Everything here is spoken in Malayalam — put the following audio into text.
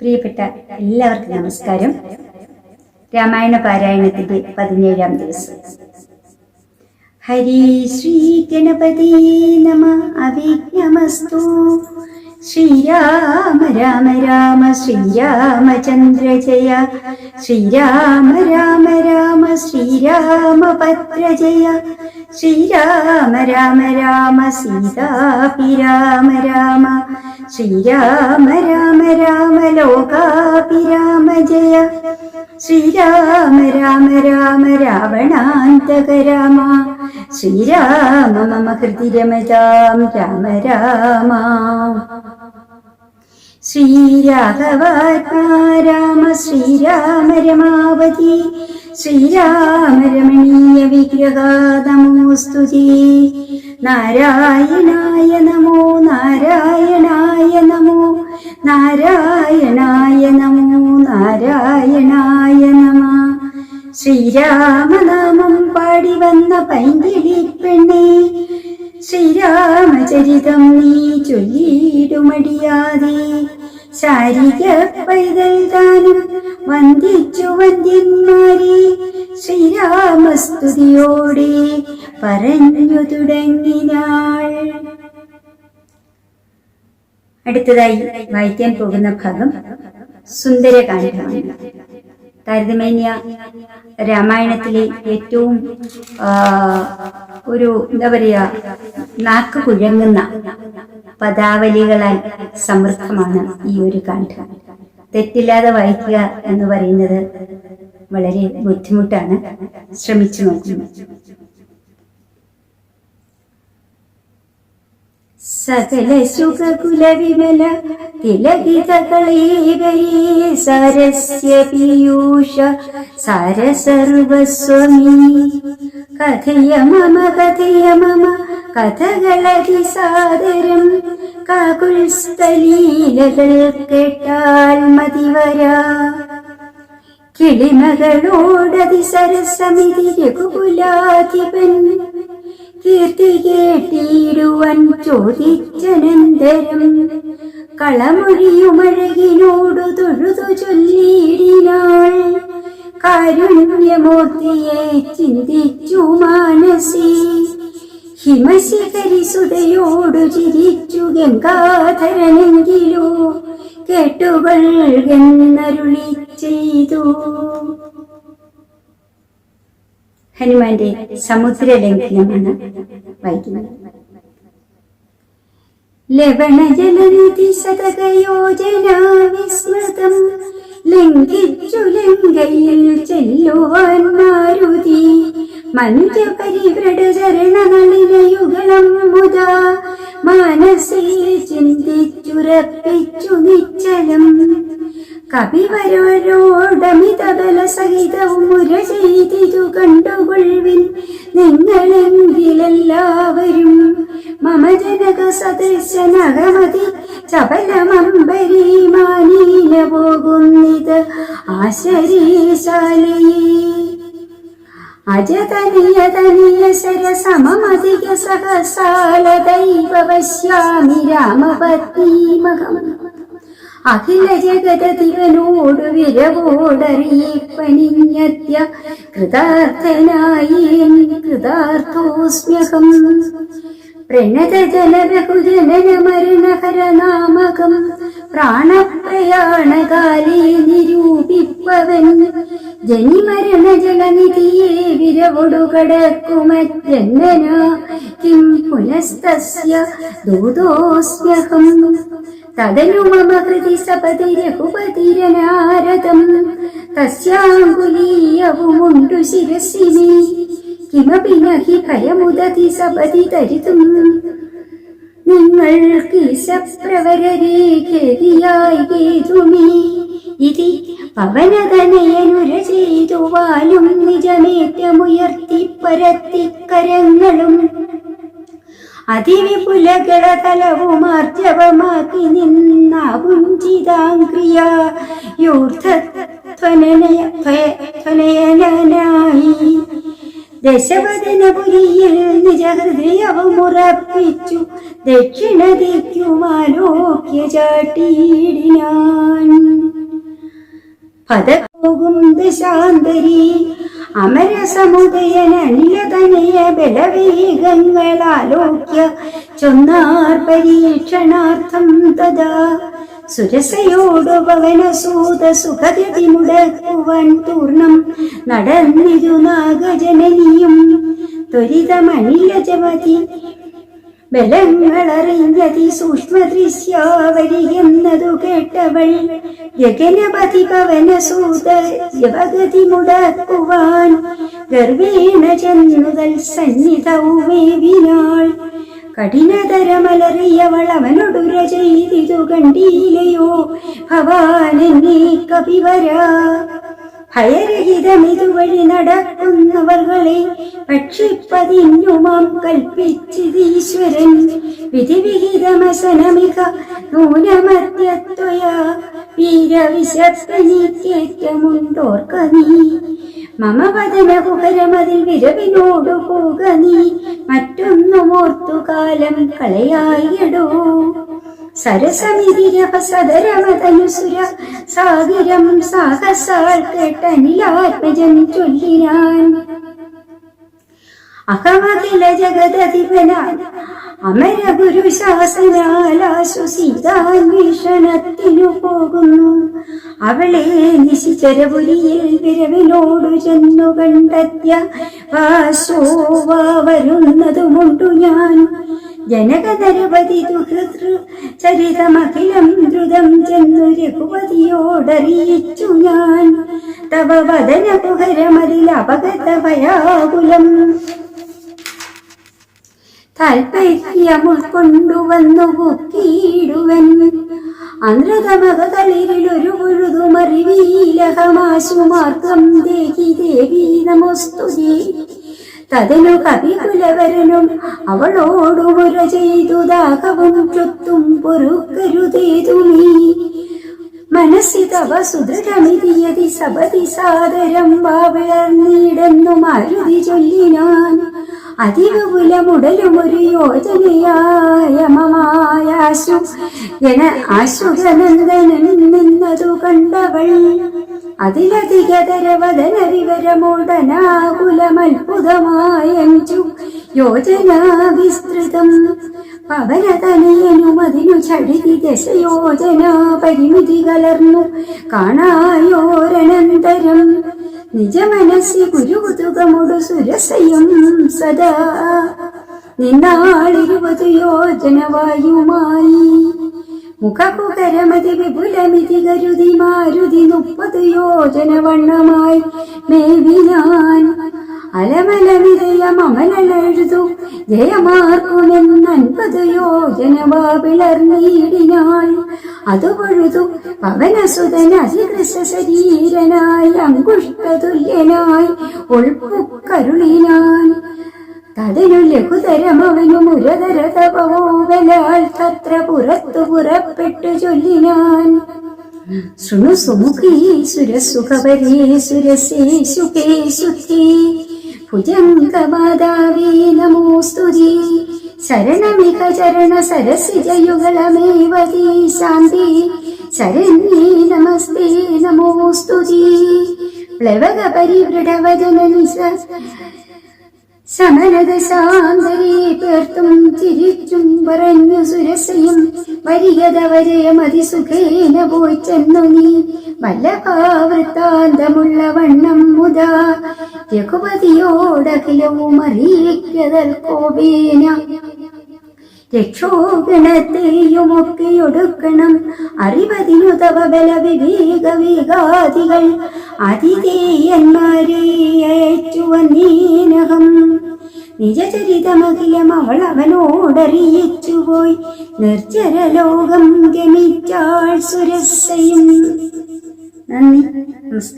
പ്രിയപ്പെട്ട എല്ലാവർക്കും നമസ്കാരം. രാമായണ പാരായണത്തിന്റെ പതിനേഴാം ദിവസം. ഹരി ശ്രീ ഗണപതി നമ. അവിഘ്നമസ്തു. ശ്രീരാമ രാമ രാമ ശ്രീരാമചന്ദ്ര ജയ. ശ്രീരാമ രാമ രാമ ശ്രീരാമഭദ്ര ജയ ശ്രീരാമ രാമ രാമ സീതാപി രാമ ശ്രീരാമ രാമ രാമ ലോകാഭിരാമ ജയ. ശ്രീരാമ രാമ രാമ രാവണാന്തക രാമ. ശ്രീരാമ മമ ഹൃദി രമതാം രാമ രാമ. ശ്രീരാഘവാത്മാ രാമ ശ്രീരാമ രമാവതി ശ്രീരാമ രമണീയ വിഗ്രഹാതമോസ്തു നാരായണായ നമോ നാരായണായ നമോ നാരായണായ നമോ നാരായണായ നമ. ശ്രീരാമനാമം പാടി വന്ന പൈങ്കിളി പെണ്ണേ ശ്രീരാമചരിതം നീ ചൊല്ലിയിടുമടിയാതെ. ശാരിക പൈതൽ താനും വന്ദിച്ചു വന്ദ്യന്മാരെ ശ്രീരാമസ്തുതിയോടെ പറഞ്ഞു തുടങ്ങിനാൾ അടുത്തതായി വായിക്കാൻ പോകുന്ന ഭാഗം സുന്ദരകാന്ഡമാണ് താരതമ്യേന രാമായണത്തിലെ ഏറ്റവും ഒരു എന്താ പറയുക നാക്ക് കുഴങ്ങുന്ന പദാവലികളാൽ സമൃദ്ധമാണ് ഈ ഒരു കാണ്ഡം. തെറ്റില്ലാതെ വായിക്കുക എന്ന് പറയുന്നത് വളരെ ബുദ്ധിമുട്ടാണ്. ശ്രമിച്ചു നോക്കുന്നു സകല സുഖകുല വിമല തിലകിതകളീകരീ സരസ്യ പീയൂഷ സാരസർവസ്വമീ. കഥയ മമ കഥയ മമ കഥകളതി സാദരം കാകുൽസ്ഥലീലകൾ കേട്ടാൽ മതിവരാ. കിളിമകളോടതി സരസമിതി രഘുകുലാധിപൻ കീർത്തി കേട്ടിടുവാൻ ചോദിച്ചനന്തരം കളമൊഴിയുമഴകിനോടു തൊഴുതു ചൊല്ലിയിടിനാൾ കാരുണ്യമൂർത്തിയെ ചിന്തിച്ചു മാനസി. ഹിമശിഖരി സുതയോടു ചിരിച്ചു ഗംഗാധരനെങ്കിലോ കേട്ടുകൊള്ളരുളി ചെയ്തു. ഹനുമാന്റെ സമുദ്ര ലംഘനമാണ് വായിക്കുന്നത് ലവണജലനിധി ശതകയോജന വിസ്മൃതം ലംഘിച്ചു ലങ്കയിൽ ചെല്ലുവാൻ മാരുതി. മനുജ പരിവ്രടചരണ നളിനയുഗളം മുതാ. മനസ്സിൽ ചിന്തിച്ചുറപ്പിച്ചു നിശ്ചലം. കവിവരോടമിതബല സഹിതവും മുര ചെയ്തിതു നിങ്ങളെങ്കിലെല്ലാവരും. മമ ജനക ചപലമമ്പരീമാനീല ചപലമമ്പരി പോകുന്നിത് ആശരീശാലയേ അജതനിയ തനിയ സഹസാലദൈവ പശ്യാമി രാമപത്നീമകം അഖില ജഗതതിവനോട് വിരവോടറിയപ്പണിഞ്ഞത്യ കൃതാർത്ഥനായി കൃതാർത്ഥോസ്മ്യഹം. പ്രണത ജനബഹുജനന മരണഹര നാമകം പ്രാണപ്രയാണകാലേ നിരൂപിപ്പവൻ. ജനിമരണ ജലനിധിയെ വിരവൊടു കടക്കുമജന്മന കിം മമ ഹൃതി സപതി രഘുപതിരനാരദം തസ്യാങ്കുലീയവുമുണ്ടു ശിരസിനി. കിമപി നഹി ഭയമുദതി സപതി തരിതും. നിങ്ങൾക്ക് സപ്രവരരേഖേതിയായി കേതുമേ ഇതി പവനതനയനുര ചെയ്തു വാലും നിജമേറ്റമുയർത്തി പരത്തിക്കരങ്ങളും അതിവിപുലകളതലവുമാർജവമാക്കി നിന്നാകുഞ്ചിതാംക്രിയ യൂർധനയനായി ദശവദനപുരിയിൽ നിജഹൃദയവും ഉറപ്പിച്ചു ദക്ഷിണ ദിക്കുമാലോക്യ ചാട്ടിയിടിനാൻ പദപോകും ദശാന്തരി അമരസമുദയന നിലതനയ ബലവേഗങ്ങളാലോക്യ ചൊന്നാർ പരീക്ഷണാർത്ഥം തഥാ. സുരസയോടു പവനസൂത സുഖതി മുടക്കുവാൻ പൂർണം നടന്നിരു നാഗജനനിയും ത്വരിതമണിലജവതി ബലങ്ങളറിഞ്ഞതി സൂക്ഷ്മദൃശ്യാവരിയെന്നതു കേട്ടവൾ. ഗഗനപതി പവനസൂത യവഗതി മുടക്കുവാൻ ഗർവേണ ചെന്നുതൽ സന്നിധവുമേവിനാൾ കഠിനതരമലറിയവൾ അവനൊടുര ചെയ്തിതു കണ്ടീലയോ? ഭവാനെന്നെ കപിവരാ. ഭയരഹിതമിതുവഴി നടക്കുന്നവർകളെ ഭക്ഷിപ്പതിന്നുമാം കൽപ്പിച്ചിതീശ്വരൻ. വിധിവിഹിതമസനമിക നൂനമത്യത്വയ വീരവിശപ്പനിക്കേറ്റമുണ്ടോർക്ക നീ. മമ വദനകുഹരമതിൽ വിരവിനോടു പോക നീ. മറ്റൊന്നുമോർത്തു കാലം കളയായിടോ. സരസമിതിരപസദരമതനുസുര സാഗരം സാഹസാൽ കേട്ടനിലാത്മജൻ ചൊല്ലിനാൻ. അഹമഖില ജഗദധിപന അമര ഗുരു ശാസനാലാശു സീതാന്വേഷണത്തിനു പോകുന്നു. അവളെ നിശിചരപുരിയിൽ വിരവിനോടു ചെന്നു കണ്ടെത്തിയ വാശോവ വരുന്നതുമുണ്ടു ഞാൻ. ജനകധരപതി ദുഹൃതൃ ചരിതമഖിലം ദ്രുതം ചെന്നു രഘുപതിയോടറിയിച്ചു ഞാൻ. തവ വദന കുഹരമതിൽ അപകത താൽപര്യമുൾക്കൊണ്ടുവന്നു പൊക്കിയിടുവൻ അനൃതമകളിലൊരു പുഴുതുമറിവീലഹമാശുമാർഗം ദേഹി ദേവി നമസ്തുതി. തതനു കവികുലവരനും അവളോടു മുര ചെയ്തു ദാഹവും ചൊത്തും പൊറുക്കരുതേതുമീ. മനസ്സി തവ സുദൃഢമിതിയതി സപതി സാദരം വാവിളർന്നിടുന്നു മാരുതി ചൊല്ലിനാൻ. ഒരു യോജനയായ മമായാശു. ജന ആശുഗനന്ദനൻ നിന്നതു കണ്ടവൾ അതിലധികതരവദന യോജന വിസ്തൃതം പവനതനിയനുമതിനു ചടിതി ദശയോജന പരിമിതി കലർന്നു കാണായോരനന്തരം നിജമനസ്സി ഗുരുതുകമുടു സുരസയും സദാ. നിന്നാളിരുപത് യോജന വായുമായി മുഖകുകരമതി വിപുലമിതി കരുതി മാരുതി മുപ്പത് യോജന വണ്ണമായി മേവിനാൻ. അലമലമിതയമമലെഴുതു ജയമാർക്കുമെന്നൻപത് യോജന വാവിളർന്നീടിനാൾ അതു പൊഴുതു പവനസുതൻ അതികൃഷ ശരീരനായി അങ്കുഷ്ടതുല്യനായി ഉൾപ്പുക്കരുളിനാൻ തതിനു തരമവനു മുരതരതപോവലാൽ തത്ര പുറത്തു പുറപ്പെട്ടു ചൊല്ലിനാൻ. ശൃണു സുമുഖീ സുരസുഖപരീ സുരസേ സുഖേ സുഖേ. ഭുജംഗമാതാവേ നമോസ്തുതി. ശരണമിക ചരണ സരസിജയുഗളമേവതി ശാന്തി. ശരണ്യേ നമസ്തേ നമോസ്തുതി. പ്ലവക പരിവൃഢവചന നിസ സമരത ശാന്തരെ പേർത്തും ചിരിച്ചും പറഞ്ഞു സുരസയും. വരികത വരയമതി സുഖേന പോയി ചെന്നു നീ. വല്ലഭാവൃത്താന്തമുള്ള വണ്ണം മുതാ. രഘുപതിയോടഖിലവും അറിയിക്കതൽ കോപേന. രക്ഷോഗണത്തെയുമൊക്കെ ഒടുക്കണം അറിവതിനു തവ ബല വിവേക വേഗാദികൾ അതിഥേയന്മാരെ അയച്ചു വന്നീനകം നിജചരിതമഖിലം അവൾ അവനോടറിയിച്ചുപോയി. നിർജരലോകം ഗമിച്ചാൾ സുരസയും. നന്ദി. നമസ്കാരം.